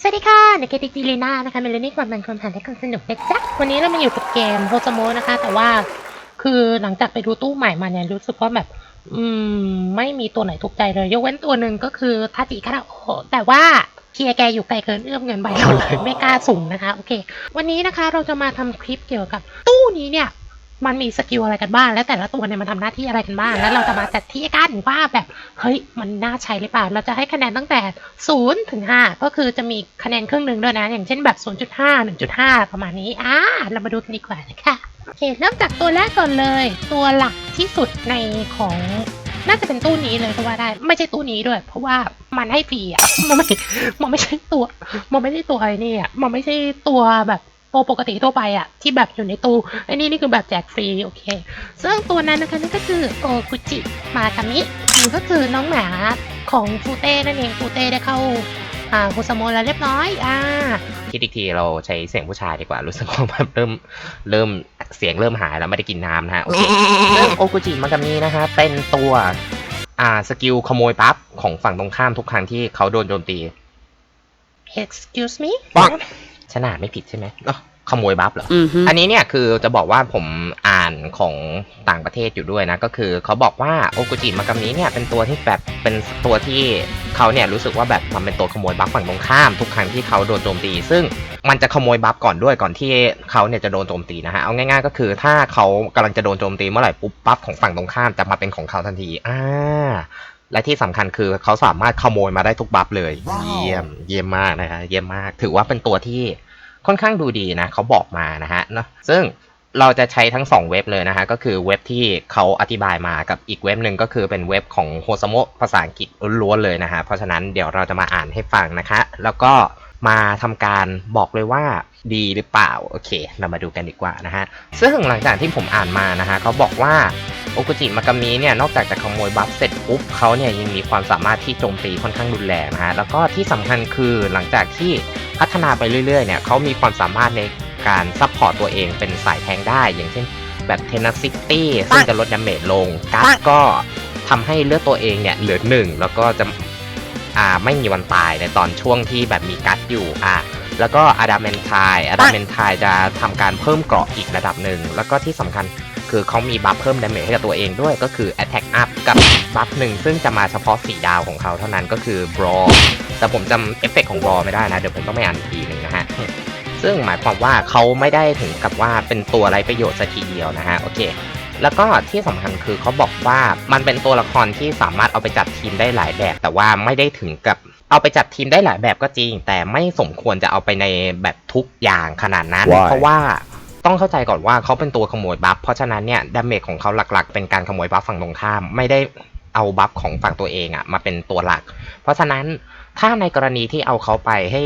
สวัสดีค่ะเด็กเกติกดีลีน่านะคะเมลนี่ความบันความผ่านและความสนุกนะจ๊ะวันนี้เรามาอยู่กับเกมโฮโซโมนะคะ แต่ว่าคือหลังจากไปดูตู้ใหม่มาเนี่ยรู้สึกว่าแบบ อืม ไม่มีตัวไหนถูกใจเลย ยกเว้นตัวหนึ่งก็คือทาจิคาราโอแต่ว่าเคียร์แกอยู่ไกลเกินเอื้อมเงินไปเราเลยไม่กล้าสุ่มนะคะ โอเค วันนี้นะคะเราจะมาทำคลิปเกี่ยวกับ ตู้นี้เนี่ย มันมีสกิลอะไรกันบ้าง และแต่ละตัวเนี่ยมันทำหน้าที่อะไรกันบ้าง แล้วเราจะมาจัดที่กันว่าแบบเฮ้ยมันน่าใช้หรือเปล่า เราจะให้คะแนนตั้งแต่0ถึง5ก็คือจะมีคะแนนครึ่งหนึ่งด้วยนะ อย่างเช่นแบบ 0.5 1.5 ประมาณนี้ อ่า เรามาดูกันดีกว่านะคะโอเค เริ่มจากตัวแรกก่อนเลย ตัวหลักที่สุดในของน่าจะเป็นตู้นี้เลยก็ว่าได้ ไม่ใช่ตู้นี้ด้วย เพราะว่ามันให้ฟรีอะมันไม่มันไม่ใช่ตัว มันไม่ใช่ตัวไอ้นี่อะมันไม่ใช่ตัวแบบตัว ปกติทั่วไปอะที่แบบอยู่ในตู้ไอ้นี่นี่คือแบบแจกฟรีโอเค ซึ่งตัวนั้นนะคะนั่นก็คือโอกุจิมากามิมันก็คือน้องหมาของฟูเต้นั่นเองฟูเต้ได้เข้าอ่าคุสโมแล้วเรียบร้อยอ่าคิดอีกทีเราใช้เสียงผู้ชายดีกว่า รู้สึกว่าแบบเริ่มเริ่มเสียงเริ่มหายแล้วไม่ได้กินน้ำนะฮะโอเคซึ่งโอกุจิมากามินะฮะเป็นตัวอ่าสกิลขโมยปั๊บของฝั่งตรงข้ามทุกครั้งที่เขาโดนโจมตี excuse me ปังชนะไม่ผิดใช่ไหมเอ้าขโมยบัฟเหรออือฮึอันนี้เนี่ยคือจะบอกว่าผมอ่านของต่างประเทศอยู่ด้วยนะ ก็คือเขาบอกว่าโอกุจิมากามิเนี่ยเป็นตัวที่แบบเป็นตัวที่เขาเนี่ยรู้สึกว่าแบบมันเป็นตัวขโมยบัฟฝั่งตรงข้าม ทุกครั้งที่เขาโดนโจมตี ซึ่งมันจะขโมยบัฟก่อนด้วยก่อนที่เขาเนี่ยจะโดนโจมตีนะฮะ เอาง่ายๆก็คือถ้าเขากำลังจะโดนโจมตีเมื่อไหร่ปุ๊บบัฟของฝั่งตรงข้ามจะมาเป็นของเขาทันทีอ่าและที่สำคัญคือเขาสามารถขโมยมาได้ทุกบัฟเลยว้าวเยี่ยม เยี่ยมมากนะฮะ เยี่ยมมาก ถือว่าเป็นตัวที่ ค่อนข้างดูดีนะเขาบอกมานะฮะเนาะซึ่งเราจะใช้ทั้ง 2 เว็บเลยนะฮะ ก็คือเว็บที่เขาอธิบายมากับอีกเว็บหนึ่งก็คือเป็นเว็บของโฮสโมภาษาอังกฤษล้วนๆเลยนะฮะ เพราะฉะนั้นเดี๋ยวเราจะมาอ่านให้ฟังนะคะ แล้วก็ มาทำการบอกเลยว่าดีหรือเปล่า โอเค เรามาดูกันดีกว่านะฮะ ซึ่งหลังจากที่ผมอ่านมานะฮะเขาบอกว่าโอกุจิมากามิเนี่ยนอกจากจะขโมยบัฟเสร็จปุ๊บเขาเนี่ยยังมีความสามารถที่โจมตีค่อนข้างรุนแรงนะฮะ แล้วก็ที่สำคัญคือหลังจากที่พัฒนาไปเรื่อยๆเนี่ยเขามีความสามารถในการซัพพอร์ตตัวเองเป็นสายแทงได้ อย่างเช่นแบบเทน a ซิตี้ซึ่งจะลดดาเมจลงกัสก็ทำให้เลือดตัวเองเนี่ยเหลือหนึ่งแล้วก็จะ อ่าไม่มีวันตายในตอนช่วงที่แบบมีกัสอยู่อะแล้วก็อะดามเมนทายอะดามเมนทายจะทำการเพิ่มเกราะอีกระดับหนึ่ง แล้วก็ที่สำคัญคือเขามีบัฟเพิ่มดาเมจให้กับตัวเองด้วยก็คือ Attack Up กับบัฟหนึ่งซึ่งจะมาเฉพาะ4ดาวของเขาเท่านั้นก็คือ Brawl แต่ผมจำเอฟเฟกต์ของบอไม่ได้นะ เดี๋ยวผมต้องไปอ่านอีกทีหนึ่งนะฮะ ซึ่งหมายความว่าเขาไม่ได้ถึงกับว่าเป็นตัวไรประโยชน์สักทีเดียวนะฮะ โอเค แล้วก็ที่สำคัญคือเขาบอกว่ามันเป็นตัวละครที่สามารถเอาไปจัดทีมได้หลายแบบ แต่ว่าไม่ได้ถึงกับเอาไปจัดทีมได้หลายแบบก็จริง แต่ไม่สมควรจะเอาไปในแบบทุกอย่างขนาดนั้น Why? เพราะว่าต้องเข้าใจก่อนว่าเขาเป็นตัวขโมยบัฟเพราะฉะนั้นเนี่ยดาเมจของเขาหลักๆ เป็นการขโมยบัฟฝั่งตรงข้าม ไม่ได้เอาบัฟของฝั่งตัวเองอะมาเป็นตัวหลัก เพราะฉะนั้น ถ้าในกรณีที่เอาเขาไปให้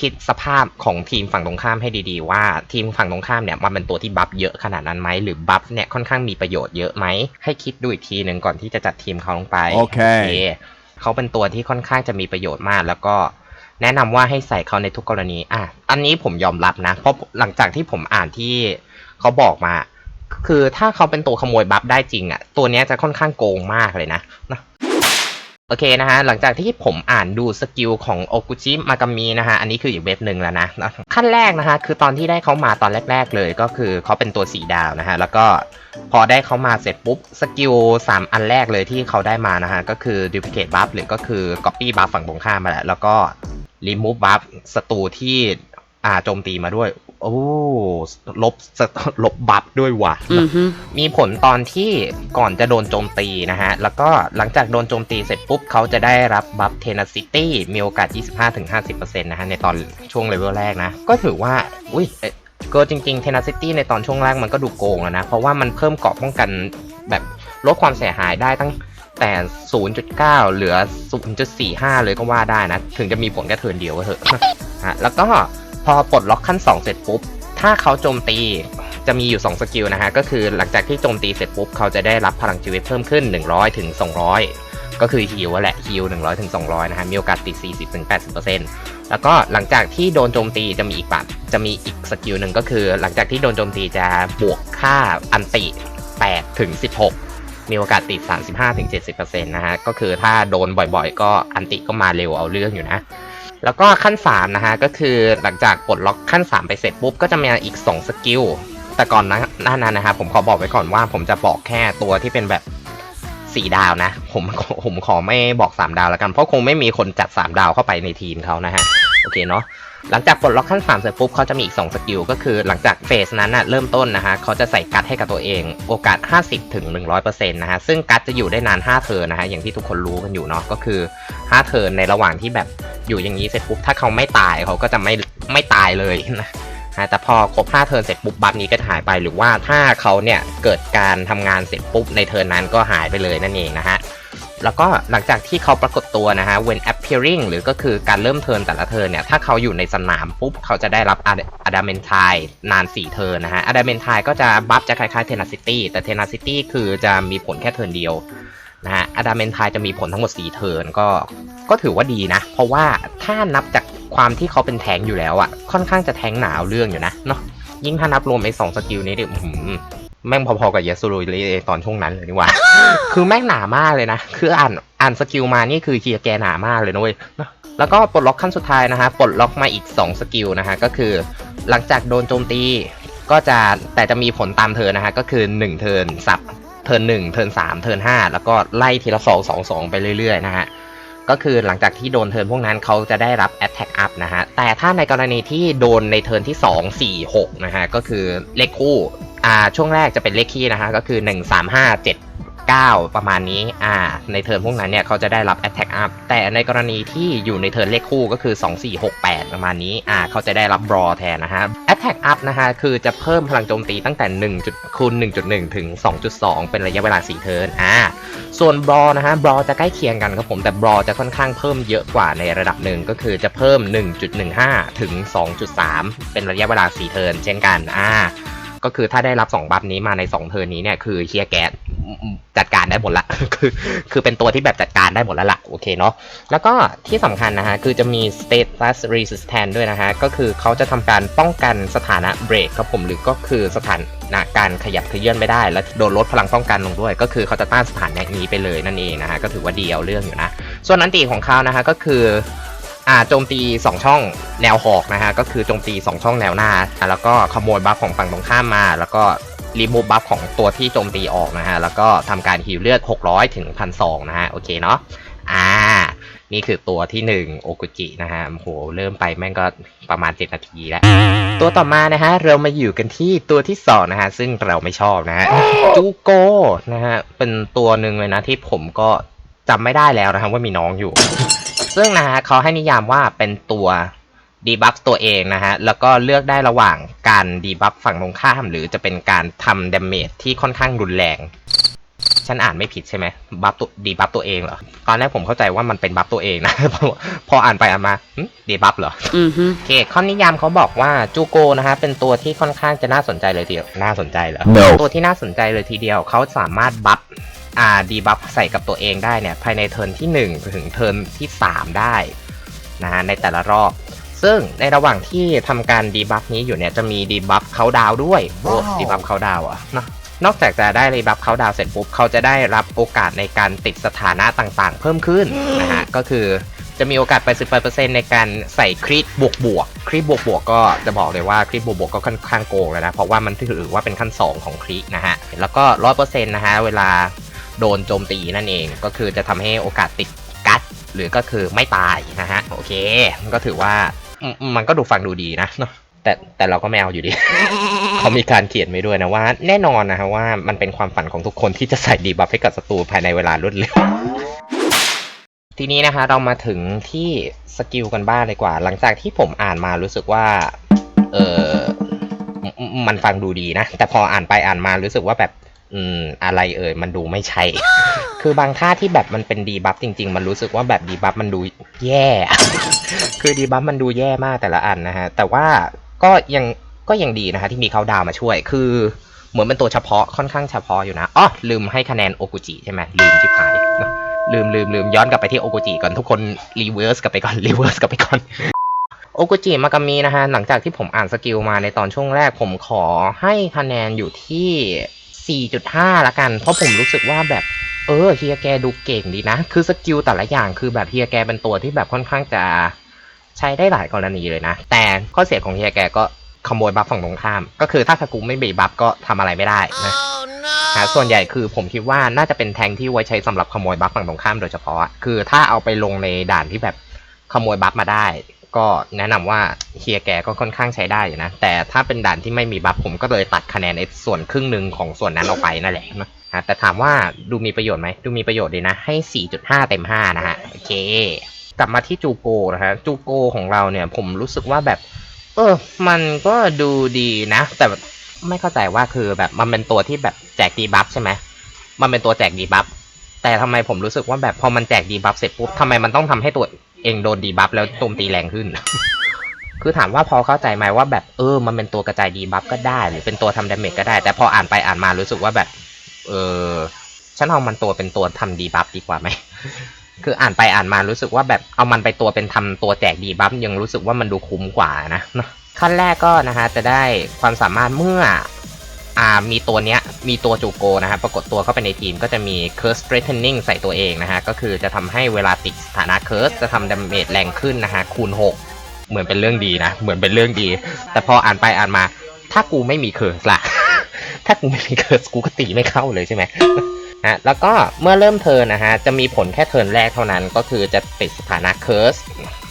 คิดสภาพของทีมฝั่งตรงข้ามให้ดีๆ ว่าทีมฝั่งตรงข้ามเนี่ยมันเป็นตัวที่บัฟเยอะขนาดนั้นไหมหรือบัฟเนี่ยค่อนข้างมีประโยชน์เยอะไหมให้คิดดูอีกทีหนึ่งก่อนที่จะจัดทีมเขาลงไปโอเคเขาเป็นตัวที่ค่อนข้างจะมีประโยชน์มาก แล้วก็แนะนำว่าให้ใส่เขาในทุกกรณีอะอันนี้ผมยอมรับนะ เพราะหลังจากที่ผมอ่านที่เขาบอกมา คือถ้าเขาเป็นตัวขโมยบัฟได้จริงอะตัวเนี้ยจะค่อนข้างโกงมากเลยนะนะ โอเคนะฮะหลังจากที่ผมอ่านดูสกิลของโอกุจิมากามินะฮะอันนี้คืออีกเว็บหนึ่งแล้วนะ ขั้นแรกนะฮะคือตอนที่ได้เขามาตอนแรก ๆ เลยก็คือเขาเป็นตัวสีดาวนะฮะแล้วก็พอได้เขามาเสร็จปุ๊บสกิล3 อันแรกเลยที่เขาได้มานะฮะก็คือ duplicate buff หรือก็คือ copy buff ฝั่งตรงข้ามมาแหละแล้วก็ remove buff ศัตรูที่อ่าโจมตีมาด้วย โอ้ลบสลบบัฟด้วยว่ะอือฮึมีผลตอนที่ก่อนจะโดนโจมตีนะฮะ แล้วก็หลังจากโดนโจมตีเสร็จปุ๊บเขาจะได้รับบัฟเทน a ซิตี้มีโอกาส 25-50%นะฮะ ในตอนช่วงเลเวลแรกนะ ก็ถือว่า อุ้ยเอ๊ะก็จริงๆเทน a ซิตี้ในตอนช่วงแรกมันก็ดูโกงแล้วนะ เพราะว่ามันเพิ่มเกราะป้องกันแบบลดความเสียหายได้ตั้งแต่ 0.9 เหลือ 0.45 เลยก็ว่าได้นะ ถึงจะมีผลแค่เทิร์นเดียวก็เถอะ ฮะ แล้วก็ พอปลดล็อกขั้น 2 เสร็จปุ๊บ ถ้าเขาโจมตีจะมีอยู่ 2 สกิลนะฮะ ก็คือหลังจากที่โจมตีเสร็จปุ๊บ เขาจะได้รับพลังชีวิตเพิ่มขึ้น 100ถึง200 ก็คือฮิวแหละฮิว100ถึง200 นะฮะ มีโอกาสติด 40ถึง80%แล้วก็หลังจากที่โดนโจมตีจะมีอีกปัดจะมีอีกสกิลหนึ่งก็คือ หลังจากที่โดนโจมตีจะบวกค่าอันติ8ถึง16มีโอกาสติด 35ถึง70%นะฮะ ก็คือถ้าโดนบ่อยๆ ก็อันติก็มาเร็วเอาเรื่องอยู่นะ แล้วก็ขั้น3นะฮะก็คือหลังจากปลดล็อกขั้น 3 ไปเสร็จปุ๊บก็จะมีอีก 2 สกิล แต่ก่อนหนะหน้านั้นนะครับผมขอบอกไว้ก่อนว่าผมจะบอกแค่ตัวที่เป็นแบบ 4 ดาวนะ ผมผมขอไม่บอก 3 ดาวแล้วกันเพราะคงไม่มีคนจัด 3 ดาวเข้าไปในทีมเขานะฮะโอเคเนาะหลังจากปลดล็อกขั้น 3 เสร็จปุ๊บเขาจะมีอีก 2 สกิล ก็คือหลังจากเฟสนั้นนะเริ่มต้นนะฮะเขาจะใส่กัดให้กับตัวเอง โอกาส 50ถึง100%นะฮะซึ่งกัดจะอยู่ได้นาน 5 เทิร์นนะฮะอย่างที่ทุกคนรู้กันอยู่เนาะก็คือ 5 เทิร์นในระหว่างที่แบบ อยู่อย่างนี้เสร็จปุ๊บถ้าเขาไม่ตายเขาก็จะไม่ไม่ตายเลยนะนะแต่พอครบ5เทิร์นเสร็จปุ๊บบัฟนี้ก็หายไปหรือว่าถ้าเขาเนี่ยเกิดการทำงานเสร็จปุ๊บในเทิร์นนั้นก็หายไปเลยนั่นเองนะฮะแล้วก็หลังจากที่เขาปรากฏตัวนะฮะ when appearing หรือก็คือการเริ่มเทิร์นแต่ละเทิร์นเนี่ย ถ้าเขาอยู่ในสนามปุ๊บ เขาจะได้รับอะดามนทายนาน 4 เทิร์นนะฮะอะดามนทายก็จะบัฟจะคล้ายๆเทนาซิตี้แต่เทนาซิตี้คือจะมีผลแค่เทิร์นเดียว นะฮะอะดามนทายจะมีผลทั้งหมด 4 เทิร์นก็ก็ถือว่าดีนะ เพราะว่าถ้านับจากความที่เขาเป็นแทงอยู่แล้วอะค่อนข้างจะแทงหนาวเรื่องอยู่นะเนาะยิ่งถ้านับรวมไอ้สองสกิลนี้ดิแม่งพอๆกับเยสโรยเลยตอนช่วงนั้นเลยนี่หว่า คือแม่งหนามากเลยนะ คืออ่านอ่านสกิลมานี่คือเคียร์แกหนามากเลยนะเว้ยแล้วก็ปลดล็อกขั้นสุดท้ายนะฮะปลดล็อกมาอีก 2 สกิลนะฮะก็คือหลังจากโดนโจมตีก็จะแต่จะมีผลตามเทินนะฮะก็คือ 1 เทิร์นสับ เทิร์น1เทิร์น3เทิร์น5แล้วก็ไล่ทีละสองสองสองไปเรื่อยๆนะฮะก็คือหลังจากที่โดนเทิร์นพวกนั้นเขาจะได้รับ Attack Up นะฮะ แต่ถ้าในกรณีที่โดนในเทิร์นที่ 2 4 6 นะฮะ ก็คือเลขคู่ อ่า ช่วงแรกจะเป็นเลขคี่นะฮะ ก็คือ 1 3 5 7 9 ประมาณนี้ อ่า ในเทิร์นพวกนั้นเนี่ยเขาจะได้รับ Attack Up แต่ในกรณีที่อยู่ในเทิร์นเลขคู่ก็คือ 2 4 6 8 ประมาณนี้ อ่า เขาจะได้รับ Brawl แทนนะฮะ Attack Up นะฮะ คือจะเพิ่มพลังโจมตีตั้งแต่1จุดคูณ1.1 ถึง 2.2 เป็นระยะเวลา 4 เทิร์น อ่า ส่วน Brawl นะฮะ Brawl จะใกล้เคียงกันครับผม แต่ Brawl จะค่อนข้างเพิ่มเยอะกว่าในระดับหนึ่งก็คือจะเพิ่ม 1.15 ถึง 2.3 เป็นระยะเวลา 4 เทิร์น เช่นกัน อ่า ก็คือถ้าได้รับ 2 บัฟนี้มาใน 2 เทิร์นนี้เนี่ยคือเฮียแกส จัดการได้หมดละ คือคือเป็นตัวที่แบบจัดการได้หมดแล้วล่ะโอเคเนาะ แล้วก็ที่สำคัญนะฮะ คือจะมี status resistance ด้วยนะฮะ ก็คือเขาจะทำการป้องกันสถานะเบรกครับผม หรือก็คือสถานะการขยับเขยื่อนไม่ได้ แล้วโดนลดพลังป้องกันลงด้วย ก็คือเขาจะต้านสถานะนี้ไปเลยนั่นเองนะฮะ ก็ถือว่าดีเอาเรื่องอยู่นะ ส่วนอันตีของเขานะฮะ ก็คืออ่าโจมตี 2 ช่องแนวหอกนะฮะ ก็คือโจมตี 2 ช่องแนวหน้าอะแล้วก็ขโมยบัฟของฝั่งตรงข้ามมา แล้วก็ รีมูฟบัฟของตัวที่โจมตีออกนะฮะ แล้วก็ทำการฮิวเลือด 600 ถึง 1,200 นะฮะ โอเคเนาะ อ่า นี่คือตัวที่ 1 โอกุจินะฮะโอ้โห เริ่มไปแม่งก็ประมาณ 7 นาทีแล้ว ตัวต่อมานะฮะ เรามาอยู่กันที่ตัวที่ 2 นะฮะ ซึ่งเราไม่ชอบนะฮะ จูโกนะฮะ เป็นตัวหนึ่งเลยนะที่ผมก็จำไม่ได้แล้วนะฮะว่ามีน้องอยู่ ซึ่งนะฮะเขาให้นิยามว่าเป็นตัว ดีบัฟตัวเองนะฮะ แล้วก็เลือกได้ระหว่างการดีบัฟฝั่งตรงข้าม หรือจะเป็นการทำดาเมจที่ค่อนข้างรุนแรง ฉันอ่านไม่ผิดใช่ไหมบัฟตัวดีบัฟตัวเองเหรอ ตอนแรกผมเข้าใจว่ามันเป็นบัฟตัวเองนะ พอพออ่านไปอ่านมาดีบัฟเหรอ Mm-hmm. โอเคข้อนิยามเขาบอกว่าจูโกนะฮะ เป็นตัวที่ค่อนข้างจะน่าสนใจเลยทีเดียวน่าสนใจเหรอ No ตัวที่น่าสนใจเลยทีเดียวเขาสามารถบัฟอ่าดีบัฟใส่กับตัวเองได้เนี่ยภายในเทิร์นที่ 1 ถึงเทิร์นที่ 3 ได้นะฮะในแต่ละรอบ ซึ่งในระหว่างที่ทำการดีบัฟนี้อยู่เนี่ยจะมีดีบัฟเขาดาวด้วยโอ้ว้าว ดีบัฟเขาดาวอะเนาะนอกจากจะได้รีบัฟเขาดาวเสร็จปุ๊บเขาจะได้รับโอกาสในการติดสถานะต่างๆ เพิ่มขึ้นนะฮะก็คือจะมีโอกาส 88%ในการใส่คริสบวกบวกคริสบวกบวกก็จะบอกเลยว่าคริสบวกบวกก็ค่อนข้างโกงเลยนะเพราะว่ามันถือว่าเป็นขั้น 2 ของคริสนะฮะแล้วก็ 100%นะฮะเวลาโดนโจมตีนั่นเองก็คือจะทำให้โอกาสติดกัด หรือก็คือไม่ตายนะฮะโอเคมันก็ถือว่าอื มมันก็ดูฟังดูดีนะเนอะแต่แต่เราก็ไม่เอาอยู่ดี เขามีการเขียนไว้ด้วยนะว่า แน่นอนนะฮะว่ามันเป็นความฝันของทุกคนที่จะใส่ดีบัฟให้กับศัตรูภายในเวลารวดเร็วทีนี้นะคะเรามาถึงที่สกิลกันบ้างเลยกว่า หลังจากที่ผมอ่านมารู้สึกว่า เออมมันฟังดูดีนะ แต่พออ่านไปอ่านมารู้สึกว่าแบบ อืม อะไรเอ่ยมันดูไม่ใช่ คือบางท่าที่แบบมันเป็นดีบัฟจริง ๆ มันรู้สึกว่าแบบดีบัฟมันดูแย่ คือดีบัฟมันดูแย่มากแต่ละอันนะฮะ แต่ว่าก็ยังก็ยังดีนะฮะที่มีเขาดาวมาช่วย คือเหมือนเป็นตัวเฉพาะค่อนข้างเฉพาะอยู่นะอ๋อลืมให้คะแนนโอกุจิใช่ไหมลืมชิบหาย ลืมลืมลืมย้อนกลับไปที่โอกุจิก่อนทุกคนรีเวิร์สกลับไปก่อนรีเวิร์สกลับไปก่อนโอกุจิมากามีนะฮะหลังจากที่ผมอ่านสกิลมาในตอนช่วงแรกผมขอให้คะแนนอยู่ที่ 4.5 ละกัน เพราะผมรู้สึกว่าแบบ เออเฮียแกดูเก่งดีนะ คือสกิลแต่ละอย่างคือแบบเฮียแกเป็นตัวที่แบบค่อนข้างจะใช้ได้หลายกรณีเลยนะ แต่ข้อเสียของเฮียแกก็ขโมยบัฟฝั่งตรงข้าม ก็คือถ้าสกูไม่มีบัฟก็ทำอะไรไม่ได้นะฮะส่วนใหญ่คือผมคิดว่าน่าจะเป็นแทงที่ไว้ใช้สำหรับขโมยบัฟฝั่งตรงข้ามโดยเฉพาะอะคือถ้าเอาไปลงในด่านที่แบบขโมยบัฟมาได้ ก็แนะนำว่าเฮียแกก็ค่อนข้างใช้ได้อยู่นะ แต่ถ้าเป็นด่านที่ไม่มีบัฟผมก็เลยตัดคะแนนในส่วนครึ่งหนึ่งของส่วนนั้นออกไปนั่นแหละนะ ฮะแต่ถามว่าดูมีประโยชน์ไหมดูมีประโยชน์ดีนะ ให้ 4.5 เต็ม 5 นะฮะ โอเค กลับมาที่จูโกนะฮะ จูโกของเราเนี่ยผมรู้สึกว่าแบบ เออ มันก็ดูดีนะ แต่ไม่เข้าใจว่าคือแบบมันเป็นตัวที่แบบแจกดีบัฟใช่ไหม มันเป็นตัวแจกดีบัฟ แต่ทำไมผมรู้สึกว่าแบบพอมันแจกดีบัฟเสร็จปุ๊บทำไมมันต้องทำให้ตัวเองโดนดีบัฟแล้วโจมตีแรงขึ้น คือถามว่าพอเข้าใจไหมว่าแบบเออ มันเป็นตัวกระจายดีบัฟก็ได้ หรือเป็นตัวทำดาเมจก็ได้ แต่พออ่านไปอ่านมารู้สึกว่าแบบ เออฉันเอามันตัวเป็นตัวทำดีบัฟดีกว่าไหม คืออ่านไปอ่านมารู้สึกว่าแบบเอามันไปตัวเป็นทำตัวแจกดีบัฟยังรู้สึกว่ามันดูคุ้มกว่านะเนอะขั้นแรกก็นะฮะจะได้ความสามารถเมื่ออ่ามีตัวเนี้ยมีตัวจูโกนะฮะปรากฏตัวเข้าไปในทีมก็จะมี Curse Strengthening ใส่ตัวเองนะฮะ ก็คือจะทำให้เวลาติดสถานะ Curse จะทำดาเมจแรงขึ้นนะฮะ คูณ 6 เหมือนเป็นเรื่องดีนะ เหมือนเป็นเรื่องดี แต่พออ่านไปอ่านมา ถ้ากูไม่มี Curse ล่ะ ถ้ากูไม่มี Curse กูก็ตีไม่เข้าเลยใช่ไหมฮะแล้วก็เมื่อเริ่มเทิร์นนะฮะจะมีผลแค่เทิร์นแรกเท่านั้นก็คือจะติดสถานะ Curse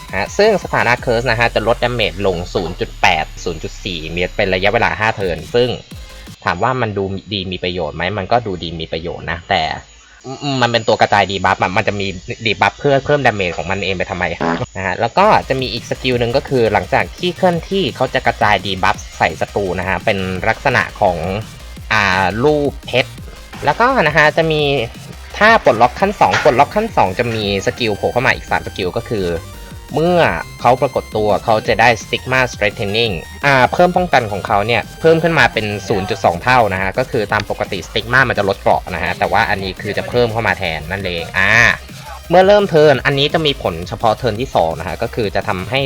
นะฮะซึ่งสถานะ Curse นะฮะจะลดดาเมจลง 0.8 0.4 เมตรเป็นระยะเวลา 5 เทิร์นซึ่งถามว่ามันดูดีมีประโยชน์ไหมมันก็ดูดีมีประโยชน์นะแต่ มันเป็นตัวกระจายดีบัฟมันจะมีดีบัฟเพื่อเพิ่มดาเมจของมันเองไปทำไมนะฮะแล้วก็จะมีอีกสกิลหนึ่งก็คือหลังจากที่เคลื่อนที่เขาจะกระจายดีบัฟใส่ศัตรูนะฮะเป็นลักษณะของอ่ารูปเพชรแล้วก็นะฮะจะมีถ้าปลดล็อกขั้น 2 ปลดล็อกขั้น 2 จะมีสกิลโผล่เข้ามาอีก 3 สกิลก็คือ เมื่อเขาปรากฏตัวเขาจะได้ Stigma Strengthening อ่าเพิ่มป้องกันของเขาเนี่ย เพิ่มขึ้นมาเป็น 0.2 เท่านะฮะ ก็คือตามปกติ Stigma มันจะลดเกราะนะฮะ แต่ว่าอันนี้คือจะเพิ่มเข้ามาแทนนั่นเอง อ่า เมื่อเริ่มเทิร์น อันนี้จะมีผลเฉพาะเทิร์นที่ 2 นะฮะ ก็คือจะทำให้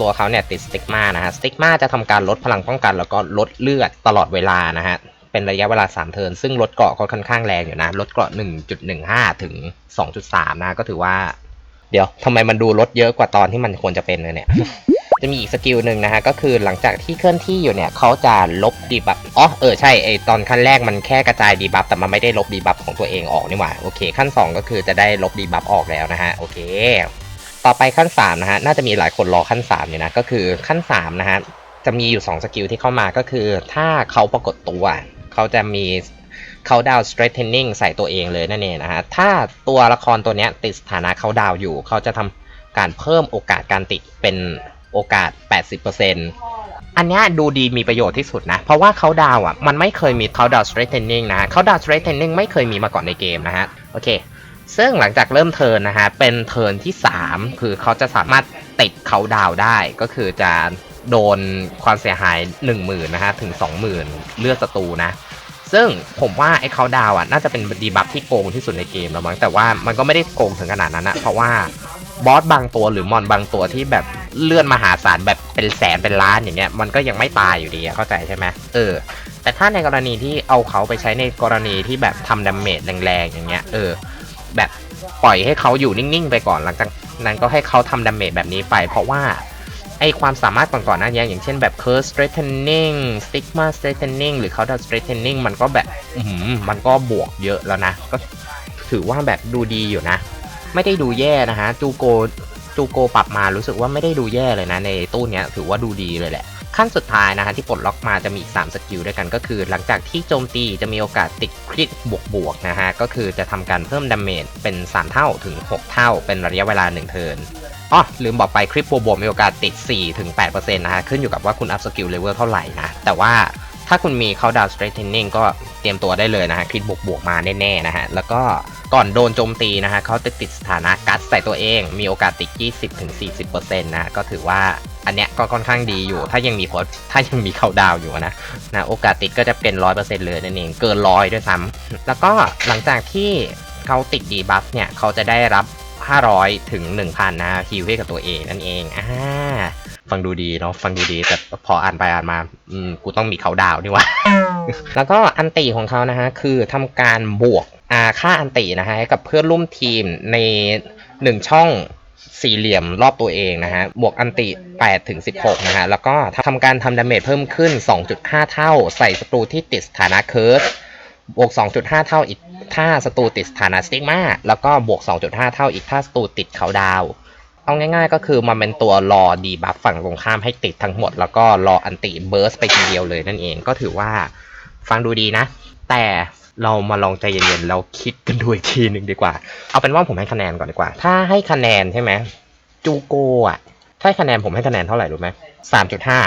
ตัวเขาเนี่ยติด Stigma นะฮะ Stigma จะทำการลดพลังป้องกัน แล้วก็ลดเลือดตลอดเวลานะฮะเป็นระยะเวลา 3 เทิร์นซึ่งลดเกราะก็ค่อนข้างแรงอยู่นะ ลดเกราะ 1.15 ถึง 2.3 นะ ก็ถือว่า เดี๋ยวทำไมมันดูลดเยอะกว่าตอนที่มันควรจะเป็นเลยเนี่ย จะมีอีกสกิลหนึ่งนะฮะ ก็คือหลังจากที่เคลื่อนที่อยู่เนี่ยเขาจะลบดีบัฟอ๋อเออใช่ไอตอนขั้นแรกมันแค่กระจายดีบัฟแต่มันไม่ได้ลบดีบัฟของตัวเองออกนี่หว่าโอเค ขั้น 2 ก็คือจะได้ลบดีบัฟออกแล้วนะฮะโอเค ต่อไปขั้น3นะฮะน่าจะมีหลายคนรอขั้น3อยู่นะก็คือขั้น3นะฮะจะมีอยู่ 2 สกิลที่เข้ามาก็คือ ถ้าเขาปรากฏตัวเขาจะมี เขาดาว strengthening ใส่ตัวเองเลยนั่นเองนะฮะ ถ้าตัวละครตัวเนี้ยติดสถานะเขาดาวอยู่ เขาจะทำการเพิ่มโอกาสการติดเป็นโอกาส 80%อันนี้ดูดีมีประโยชน์ที่สุดนะ เพราะว่าเขาดาวอะ มันไม่เคยมีเขาดาว strengthening นะฮะเขาดาว strengthening ไม่เคยมีมาก่อนในเกมนะฮะ โอเค ซึ่งหลังจากเริ่มเทิร์นนะฮะ เป็นเทิร์นที่ 3 คือเขาจะสามารถติดเขาดาวได้ ก็คือจะโดนความเสียหาย 10,000นะฮะ ถึง 20,000 เลือดศัตรูนะ ซึ่งผมว่าไอ้เขาดาวอะน่าจะเป็นดีบัฟที่โกงที่สุดในเกมแล้วมั้งแต่ว่ามันก็ไม่ได้โกงถึงขนาดนั้นนะเพราะว่าบอสบางตัวหรือมอนบางตัวที่แบบเลื่อนมหาศาลแบบเป็นแสนเป็นล้านอย่างเงี้ยมันก็ยังไม่ตายอยู่ดีเข้าใจใช่ไหมเออ แต่ถ้าในกรณีที่เอาเขาไปใช้ในกรณีที่แบบทำดาเมจแรงๆอย่างเงี้ยเออ แบบปล่อยให้เขาอยู่นิ่งๆ ไปก่อนหลังจากนั้นก็ให้เขาทำดาเมจแบบนี้ไป เพราะว่า ไอความสามารถก่อนๆหนั้นนี้อย่างเช่นแบบ Curse Strengthening Stigma Strengthening หรือ c o u n t e r Strengthening มันก็แบบมันก็บวกเยอะแล้วนะ ก็ถือว่าแบบดูดีอยู่นะ ไม่ได้ดูแย่นะฮะ จูโกจูโกปรับมารู้สึกว่าไม่ได้ดูแย่เลยนะ ในตู้เนี้ยถือว่าดูดีเลยแหละ ขั้นสุดท้ายนะฮะที่ปลดล็อกมาจะมีอีก 3 สกิลด้วยกันก็คือ หลังจากที่โจมตีจะมีโอกาสติดคริตบวกๆนะฮะ ก็คือจะทำการเพิ่มดาเมจเป็น 3 เท่าถึง 6 เท่าเป็นระยะเวลา 1 เทิร์น อ๋อลืมบอกไปคลิปบวกๆมีโอกาสติด 4-8%นะฮะ ขึ้นอยู่กับว่าคุณอัพสกิลเลเวลเท่าไหร่นะ แต่ว่าถ้าคุณมีเข้าดาว strengthening ก็เตรียมตัวได้เลยนะฮะคลิปบวกๆมาแน่ๆนะฮะ แล้วก็ก่อนโดนโจมตีนะฮะเขาจะติดสถานะกัสใส่ตัวเอง มีโอกาสติด 20-40%นะก็ถือว่าอันเนี้ยก็ค่อนข้างดีอยู่ ถ้ายังมีโพสถ้ายังมีเข้าดาวอยู่นะนะโอกาสติดก็จะเป็น 100%เลยนั่นเองเกินร้อยด้วยซ้ำแล้วก็หลังจากที่เขาติดดีบัฟเนี่ยเขาจะได้รับ 500 ถึง 1,000 นะฮิวให้กับตัวเองนั่นเองอ่าฟังดูดีเนาะฟังดูดีแต่พออ่านไปอ่านมาอืมกูต้องมีเขาดาวนี่วะ แล้วก็อันติของเขานะฮะ คือทำการบวกอ่าค่าอันตินะฮะให้กับเพื่อนร่วมทีมใน1ช่องสี่เหลี่ยมรอบตัวเองนะฮะ บวกอันติ8ถึง16 นะฮะ แล้วก็ทำการทำดาเมจเพิ่มขึ้น 2.5 เท่า ใส่ศัตรูที่ติดสถานะเคิร์ส บวก 2.5 เท่าอีกถ้าศัตรูติดสถานะสติกมาแล้วก็บวก 2.5 เท่าอีกถ้าศัตรูติดเขาดาว เอาง่ายๆ ก็คือมันเป็นตัวรอดีบัฟฝั่งตรงข้ามให้ติดทั้งหมด แล้วก็รออันติเบิร์สไปทีเดียวเลยนั่นเองก็ถือว่าฟังดูดีนะ แต่เรามาลองใจเย็นๆแล้วคิดกันดูอีกทีหนึ่งดีกว่า เอาเป็นว่าผมให้คะแนนก่อนดีกว่า ถ้าให้คะแนนใช่ไหมจูโกอะ ถ้าให้คะแนนผมให้คะแนนเท่าไหร่รู้ไหมสามจุดห้า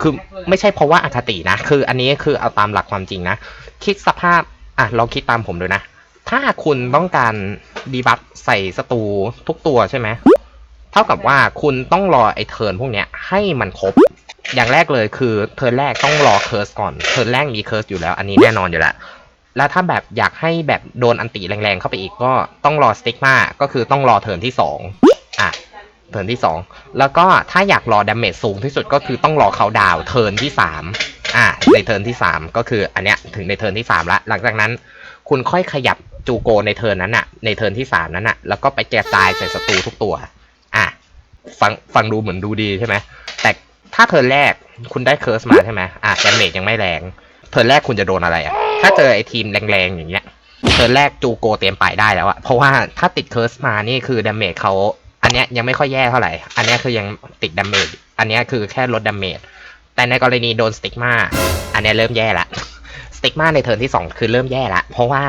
คือไม่ใช่เพราะว่าอคตินะ คืออันนี้คือเอาตามหลักความจริงนะ คิดสภาพ อะลองคิดตามผมดูนะ ถ้าคุณต้องการดีบัฟใส่ศัตรูทุกตัวใช่ไหม เท่ากับว่าคุณต้องรอไอ้เทิร์นพวกเนี้ยให้มันครบ อย่างแรกเลยคือเทิร์นแรกต้องรอเคิร์สก่อน เทิร์นแรกมีเคิร์สอยู่แล้ว อันนี้แน่นอนอยู่แล้วแล้วถ้าแบบอยากให้แบบโดนอันติแรงๆเข้าไปอีกก็ต้องรอสติ๊กมาก็คือต้องรอเทิร์นที่สองอะ เทิร์นที่สองแล้วก็ถ้าอยากรอดาเมจสูงที่สุดก็คือต้องรอเขาดาวเทิร์นที่สามอะในเทิร์นที่สามก็คืออันเนี้ยถึงในเทิร์นที่สามละหลังจากนั้น คุณค่อยขยับจูโกในเทิร์นนั้นน่ะในเทิร์นที่สามนั้นน่ะแล้วก็ไปแกระจายใส่ศัตรูทุกตัว อะฟังฟังดูเหมือนดูดีใช่ไหมแต่ถ้าเทิร์นแรกคุณได้เคิร์สมาใช่ไหมอะดาเมจยังไม่แรงเทิร์นแรกคุณจะโดนอะไรอะถ้าเจอไอทีมแรงๆอย่างเงี้ยเทิร์นแรกจูโกเตรียมไปได้แล้วอะเพราะว่าถ้าติดเคิร์สมานี่คือดาเมจเขา อันเนี้ยยังไม่ค่อยแย่เท่าไหร่ อันเนี้ยคือยังติดดาเมจ อันเนี้ยคือแค่ลดดาเมจ แต่ในกรณีโดนสติกมาอันเนี้ยเริ่มแย่ละ สติกมาในเทิร์นที่สองคือเริ่มแย่ละ เพราะว่า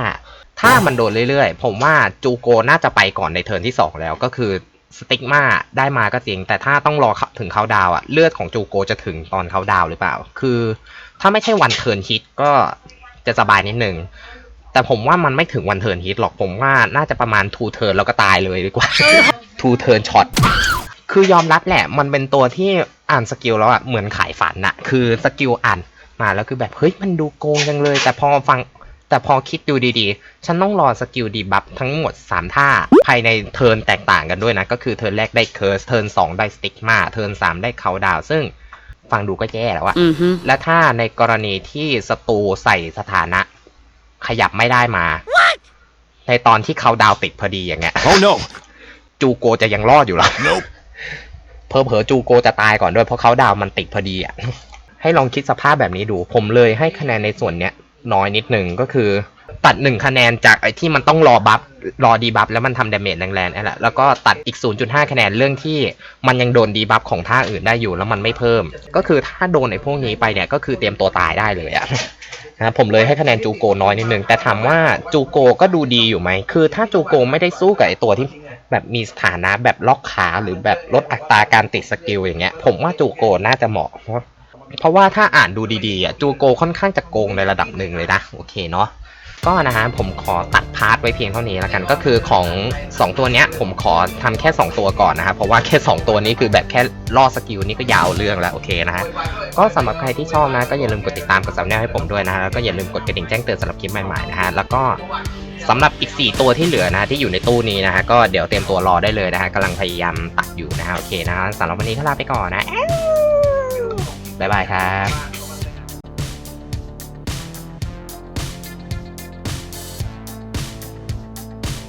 ถ้ามันโดนเรื่อยๆ ผมว่าจูโกน่าจะไปก่อนในเทิร์นที่สองแล้วก็คือสติกมาได้มาก็จริง แต่ถ้าต้องรอถึงเขาดาวอะเลือดของจูโกจะถึงตอนเขาดาวหรือเปล่า คือ ถ้าไม่ใช่วันเทิร์นฮิตก็จะสบายนิดนึงแต่ผมว่ามันไม่ถึงวันเทิร์นฮิตหรอกผมว่าน่าจะประมาณทูเทิร์นแล้วก็ตายเลยดีกว่า ทูเทิร์นช็อตคือยอมรับแหละ มันเป็นตัวที่อ่านสกิลแล้วอะเหมือนขายฝันอะคือสกิลอ่านมาแล้วคือแบบเฮ้ยมันดูโกงจังเลย แต่พอฟังแต่พอคิดดูดีๆ ฉันต้องรอสกิลดีบัฟทั้งหมด 3 ท่า ภายในเทิร์นแตกต่างกันด้วยนะ ก็คือเทิร์นแรกได้เคิร์ส เทิร์น2 ได้สติ๊กมา เทิร์น3 ได้เขาดาว ซึ่งฟังดูก็แย่แล้วอะ Mm-hmm. และถ้าในกรณีที่ศัตรูใส่สถานะ ขยับไม่ได้มาในตอนที่เขาดาวติดพอดีอย่างเงี้ย Oh no! จูโกจะยังรอดอยู่เหรอ Nope. เพอเพอๆจูโกจะตายก่อนด้วยเพราะเขาดาวมันติดพอดีอะ ให้ลองคิดสภาพแบบนี้ดู ผมเลยให้คะแนนในส่วนเนี้ยน้อยนิดหนึ่งก็คือ ตัดหนึ่งคะแนนจากไอ้ที่มันต้องรอบัฟรอดีบัฟแล้วมันทำดาเมจแรงๆนั่นแหละแล้วก็ตัดอีก 0.5 คะแนนเรื่องที่มันยังโดนดีบัฟของท่าอื่นได้อยู่แล้วมันไม่เพิ่ม ก็คือถ้าโดนไอ้พวกนี้ไปเนี่ยก็คือเตรียมตัวตายได้เลยอะนะผมเลยให้คะแนนจูโกน้อยนิดนึงแต่ถามว่าจูโกก็ดูดีอยู่ไหมคือถ้าจูโกไม่ได้สู้กับไอตัวที่ แบบมีสถานะแบบล็อกขาหรือแบบลดอัตราการติดสกิลอย่างเงี้ย ผมว่าจูโกน่าจะเหมาะ เพราะเพราะว่าถ้าอ่านดูดีๆอะจูโกค่อนข้างจะโกงในระดับหนึ่งเลยนะ โอเคเนาะก็นะฮะผมขอตัดพาร์ทไว้เพียงเท่านี้แล้วกันก็คือของ 2 ตัวเนี้ยผมขอทำแค่ 2 ตัวก่อนนะครับเพราะว่าแค่ 2 ตัวนี้คือแบบแค่ล่อสกิลนี่ก็ยาวเรื่องแล้วโอเคนะฮะก็สำหรับใครที่ชอบนะก็อย่าลืมกดติดตามกดซับแนลให้ผมด้วยนะฮะแล้วก็อย่าลืมกดกระดิ่งแจ้งเตือนสำหรับคลิปใหม่ๆนะฮะแล้วก็ สำหรับอีก 4 ตัวที่เหลือนะ ที่อยู่ในตู้นี้นะฮะก็เดี๋ยวเตรียมตัวรอได้เลยนะฮะกำลังพยายามตัดอยู่นะฮะโอเคนะฮะสำหรับวันนี้ก็ลาไปก่อนนะบ๊ายบายครับ